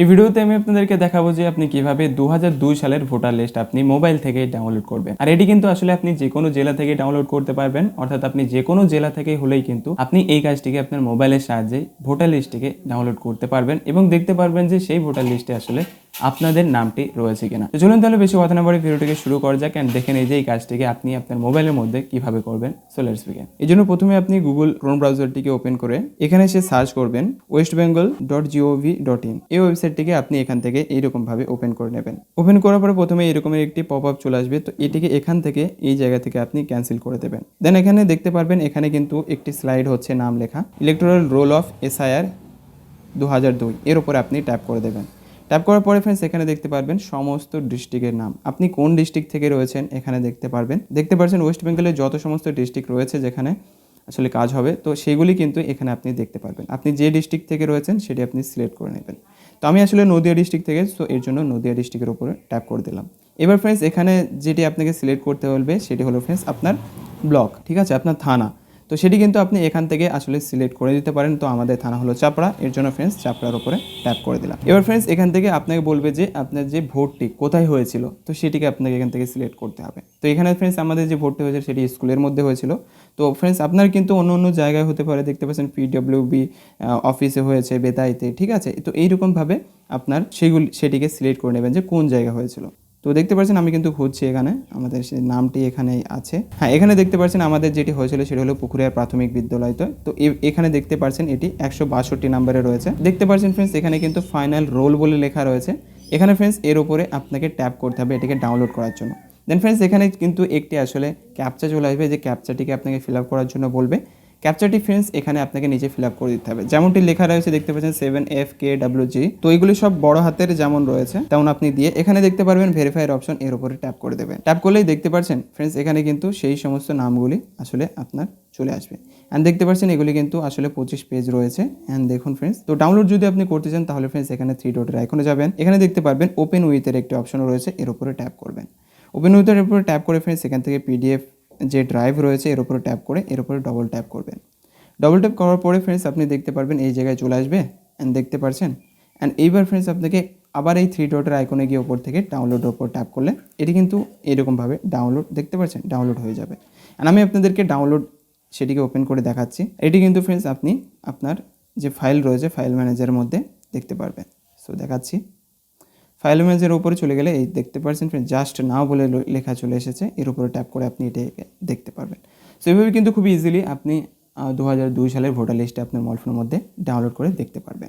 এই ভিডিওতে আমি আপনাদেরকে দেখাবো যে আপনি কীভাবে দু হাজার দুই সালের ভোটার লিস্ট আপনি মোবাইল থেকে ডাউনলোড করবেন। আর এটি কিন্তু আসলে আপনি যে কোনো জেলা থেকে ডাউনলোড করতে পারবেন, অর্থাৎ আপনি যে কোনো জেলা থেকে হলেই কিন্তু আপনি এই কাজটিকে আপনার মোবাইলের সাহায্যে ভোটার লিস্টটিকে ডাউনলোড করতে পারবেন এবং দেখতে পারবেন যে সেই ভোটার লিস্টে আসলে আপনাদের নামটি রয়েছে কিনা। চলুন তাহলে বেশি কথা না বলে ভিডিওটিকে শুরু করা যাক অ্যান্ড দেখে নেই যে এই কাজটিকে আপনি আপনার মোবাইলের মধ্যে কীভাবে করবেন। সো লেটস বিগিন এই জন্য প্রথমে আপনি গুগল ক্রোম ব্রাউজারটিকে ওপেন করে এখানে এসে সার্চ করবেন west Bengal dot gov dot in এই ওয়েবসাইটটিকে আপনি এখান থেকে এইরকম ভাবে ওপেন করে নেবেন। ওপেন করার পরে প্রথমে এরকমের একটি পপ আপ চলে আসবে। তো এটিকে এখান থেকে এই জায়গা থেকে আপনি ক্যান্সেল করে দেবেন। দেন এখানে দেখতে পারবেন এখানে কিন্তু একটি স্লাইড হচ্ছে নাম লেখা। ইলেকট্রাল রোল অফ এসআইআর দু হাজার দুই এর উপরে আপনি ট্যাপ করে দেবেন। ট্যাপ করার পরে ফ্রেন্ডস এখানে দেখতে পারবেন সমস্ত ডিস্ট্রিক্টের নাম। আপনি কোন ডিস্ট্রিক্ট থেকে রয়েছেন এখানে দেখতে পারবেন। দেখতে পাচ্ছেন ওয়েস্ট বেঙ্গলের যত সমস্ত ডিস্ট্রিক্ট রয়েছে যেখানে আসলে কাজ হবে, তো সেগুলি কিন্তু এখানে আপনি দেখতে পারবেন। আপনি যে ডিস্ট্রিক্ট থেকে রয়েছেন সেটি আপনি সিলেক্ট করে নেবেন। তো আমি আসলে নদিয়া ডিস্ট্রিক্ট থেকে সো এর জন্য নদিয়া ডিস্ট্রিক্টের উপরে ট্যাপ করে দিলাম। এবার ফ্রেন্ডস এখানে যেটি আপনাকে সিলেক্ট করতে বলবে সেটি হলো ফ্রেন্ডস আপনার ব্লক ঠিক আছে? আপনার থানা। তো সেটি কিন্তু আপনি এখান থেকে আসলে সিলেক্ট করে দিতে পারেন। তো আমাদের থানা হলো চাপড়া। এর জন্য ফ্রেন্ডস চাপড়ার উপরে ট্যাপ করে দিলাম। এবার ফ্রেন্ডস এখান থেকে আপনাকে বলবে যে আপনার যে ভোটটি কোথায় হয়েছিল, তো সেটিকে আপনাকে এখান থেকে সিলেক্ট করতে হবে। তো এখানে ফ্রেন্ডস আমাদের যে ভোটটি হয়েছে সেটি স্কুলের মধ্যে হয়েছিল। তো ফ্রেন্ডস আপনার কিন্তু অন্য অন্য জায়গায় হতে পারে। দেখতে পাচ্ছেন পিডব্লিউবি অফিসে হয়েছে, বেতাইতে, ঠিক আছে? তো এইরকমভাবে আপনার সেগুলি, সেটিকে সিলেক্ট করে নেবেন যে কোন জায়গা হয়েছিল। তো দেখতে পাচ্ছেন আমি কিন্তু খুঁজছি এখানে, আমাদের সেই নামটি এখানে আছে। হ্যাঁ এখানে দেখতে পাচ্ছেন আমাদের যেটি হয়েছিল সেটি হলো পুকুরিয়া প্রাথমিক বিদ্যালয় তো। তো এখানে দেখতে পাচ্ছেন এটি একশো বাষট্টি নাম্বারে রয়েছে। দেখতে পাচ্ছেন ফ্রেন্ডস এখানে কিন্তু ফাইনাল রোল বলে লেখা রয়েছে। এখানে ফ্রেন্ডস এর উপরে আপনাকে ট্যাপ করতে হবে এটিকে ডাউনলোড করার জন্য। দেন ফ্রেন্ডস এখানে কিন্তু একটি আসলে ক্যাপচা চলে আসবে, যে ক্যাপচাটিকে আপনাকে ফিল আপ করার জন্য বলবে। ক্যাপচারটি ফ্রেন্ডস এখানে আপনাকে নিচে ফিল আপ করে দিতে হবে। যেমনটি লেখা রয়েছে, দেখতে পাচ্ছেন seven F K W G তো এগুলি সব বড় হাতের যেমন রয়েছে, তেমন আপনি দিয়ে এখানে দেখতে পারবেন ভেরিফাইয়ের অপশন এর উপরে ট্যাপ করে দেবেন ট্যাপ করলেই দেখতে পাচ্ছেন ফ্রেন্ডস এখানে কিন্তু সেই সমস্ত নামগুলি আসলে আপনার চলে আসবে। অ্যান্ড দেখতে পাচ্ছেন এগুলি কিন্তু আসলে পঁচিশ পেজ রয়েছে। অ্যান্ড দেখুন ফ্রেন্ডস তো ডাউনলোড যদি আপনি করতে চান, তাহলে ফ্রেন্ডস এখানে থ্রি ডটের আইকনে যাবেন। এখানে দেখতে পারবেন ওপেন উইথের একটি অপশন রয়েছে, এর উপরে ট্যাপ করবেন। ওপেন উইথের উপরে ট্যাপ করে ফ্রেন্ডস এখান থেকে পিডিএফ যে ড্রাইভ রয়েছে, এর উপরে ট্যাপ করে, এর উপরে ডবল ট্যাপ করবেন। ডবল ট্যাপ করার পরে ফ্রেন্ডস আপনি দেখতে পারবেন এই জায়গায় চলে আসবে অ্যান্ড দেখতে পারছেন। অ্যান্ড এইবার ফ্রেন্ডস আপনাকে আবার এই থ্রি ডটের আইকনে গিয়ে ওপর থেকে ডাউনলোডের ওপর ট্যাপ করলে, এটি কিন্তু এরকমভাবে ডাউনলোড দেখতে পাচ্ছেন ডাউনলোড হয়ে যাবে। অ্যান্ড আমি আপনাদেরকে ডাউনলোড সেটিকে ওপেন করে দেখাচ্ছি। এটি কিন্তু ফ্রেন্ডস আপনি আপনার যে ফাইল রয়েছে ফাইল ম্যানেজারের মধ্যে দেখতে পারবেন। সো দেখাচ্ছি। ফাইল ম্যানেজারের উপরে চলে গেলে এই দেখতে পাচ্ছেন ফ্রেন্ড জাস্ট নাও বলে লেখা চলে এসেছে, এর উপরে ট্যাপ করে আপনি এটা দেখতে পারবেন। সো এভাবে কিন্তু খুব ইজিলি আপনি দু হাজার দুই সালের ভোটার লিস্টে আপনার মোবাইল ফোনের মধ্যে ডাউনলোড করে দেখতে পারবেন।